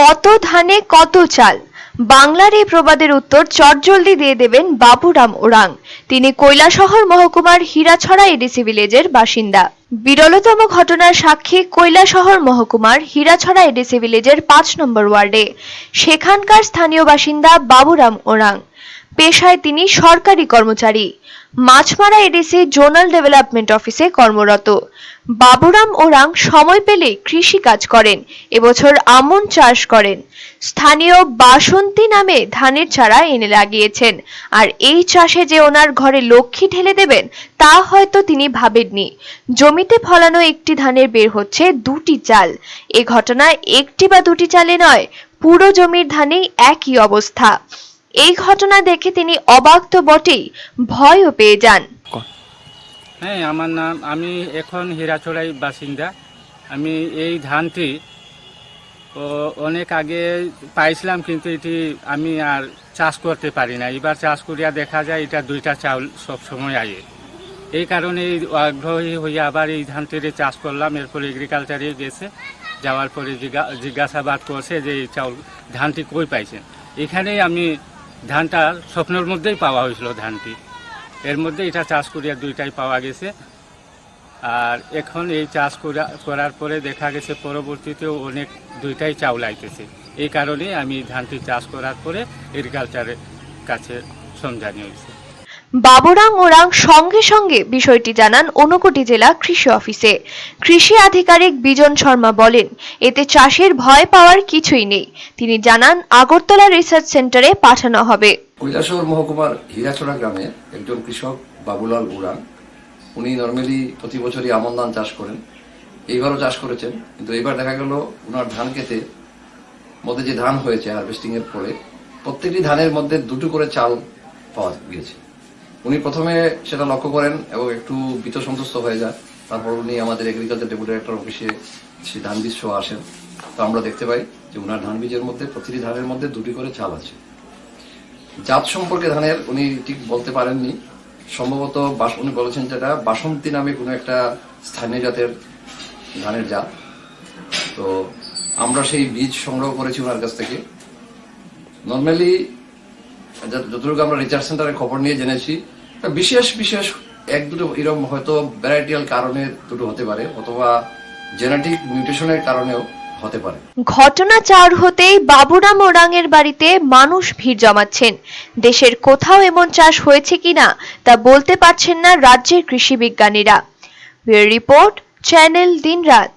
কত ধানে কত চাল? বাংলার এই প্রবাদের উত্তর চটজলদি দিয়ে দেবেন বাবুরাম ওরাং। তিনি কৈলাসহর মহকুমার হীরাছড়া এডিসি ভিলেজের বাসিন্দা। বিরলতম ঘটনার সাক্ষী কৈলাসহর মহকুমার হীরাছড়া এডিসি ভিলেজের পাঁচ নম্বর ওয়ার্ডে। সেখানকার স্থানীয় বাসিন্দা বাবুরাম ওরাং। পেশায় তিনি সরকারি কর্মচারী। মাছমারা এডিসি জোনাল ডেভেলপমেন্ট অফিসে কর্মরত। বাবুরাম ওরাং সময় পেলে কৃষি কাজ করেন, এবছর আমন চাষ করেন। স্থানীয় বাসন্তী নামে ধানের চারা এনে লাগিয়েছেন, আর এই চাষে যে ওনার ঘরে লক্ষ্মী ঢেলে দেবেন, তা হয়তো তিনি ভাবেননি। জমিতে ফলানো একটি ধানের বের হচ্ছে দুটি চাল। এ ঘটনা একটি বা দুটি চালে নয়, পুরো জমির ধানেই একই অবস্থা। এই ঘটনা দেখে তিনি অবাক তো বটেই ভয়ও পেয়ে যান। হ্যাঁ আমার নাম আমি এখন হীরাছড়াই বাসিন্দা। আমি এই ধানটি ও অনেক আগে পাইছিলাম কিন্তু এটি আমি আর চাষ করতে পারি না। এবার চাষ করিয়া দেখা যায় এটা দুইটা চাউল সব সময় আগে এই কারণে এই আগ্রহী হয়ে আবার এই ধানটিরে চাষ করলাম। এরপর এগ্রিকালচারে গেছে। যাওয়ার পরে জিজ্ঞা- জিজ্ঞাসাবাদ করছে যে এই চাউল ধানটি কই পাইছেন? এখানেই আমি ধানটা স্বপ্নের মধ্যেই পাওয়া হয়েছিল ধানটি। এর মধ্যে এটা চাষ করিয়া দুইটাই পাওয়া গেছে। আর এখন এই চাষ করা- করার পরে দেখা গেছে পরবর্তীতেও অনেক দুইটাই চাউল আইতেছে। এই কারণে আমি ধানটি চাষ করার পরে এগ্রিকালচারের কাছে সমঝানি হয়েছে। বাবুরাং ওরাং সঙ্গে সঙ্গে বিষয়টি জানান ঊনকোটি জেলা কৃষি অফিসে। কৃষি আধিকারিক বিজন শর্মা বলেন, এতে চাষের ভয় পাওয়ার কিছুই নেই। তিনি জানান, আগরতলা রিসার্চ সেন্টারে পাঠানো হবে। কৈলাসহর মহকুমার হীরাছড়া গ্রামে একজন কৃষক বাবুলাল উড়ান উনি নর্মালি প্রতি বছরই আমন ধান চাষ করেন। এইবারও চাষ করেছেন, কিন্তু এবার দেখা গেল ওনার ধান খেতে মধ্যে যে ধান হয়েছে হারভেস্টিং এর পরে, প্রত্যেকটি ধানের মধ্যে দুটো করে চাল পাওয়া গিয়েছে। উনি প্রথমে সেটা লক্ষ্য করেন এবং একটু ভীত সন্তুষ্ট হয়ে যায় তারপর উনি আমাদের এগ্রিকালচার ডেপুটি ডিরেক্টর অফিসে সেই ধান বীজ সহ আসেন। তো আমরা দেখতে পাই যে উনার ধান বীজের মধ্যে প্রতিটি ধানের মধ্যে দুটি করে চাল আছে। জাত সম্পর্কে ধানের উনি ঠিক বলতে পারেননি। সম্ভবত উনি বলেছেন যেটা বাসন্তী নামে কোনো একটা স্থানীয় জাতের ধানের জাত। তো আমরা সেই বীজ সংগ্রহ করেছি ওনার কাছ থেকে। নর্মালি যতটুকু আমরা রিসার্চ সেন্টারে খবর নিয়ে জেনেছি বিশেষ বিশেষ এক দুটো এরকম হয়তো ভ্যারাইটিয়াল কারণে দুটো হতে পারে, অথবা জেনেটিক মিউটেশনের কারণেও হতে পারে। ঘটনা চার হতেই বাবুরাম ওরাংয়ের বাড়িতে মানুষ ভিড় জমাচ্ছেন। দেশের কোথাও এমন চাষ হয়েছে কিনা তা বলতে পারছেন না রাজ্যের কৃষি বিজ্ঞানীরা। রিপোর্ট, চ্যানেল দিনরাত।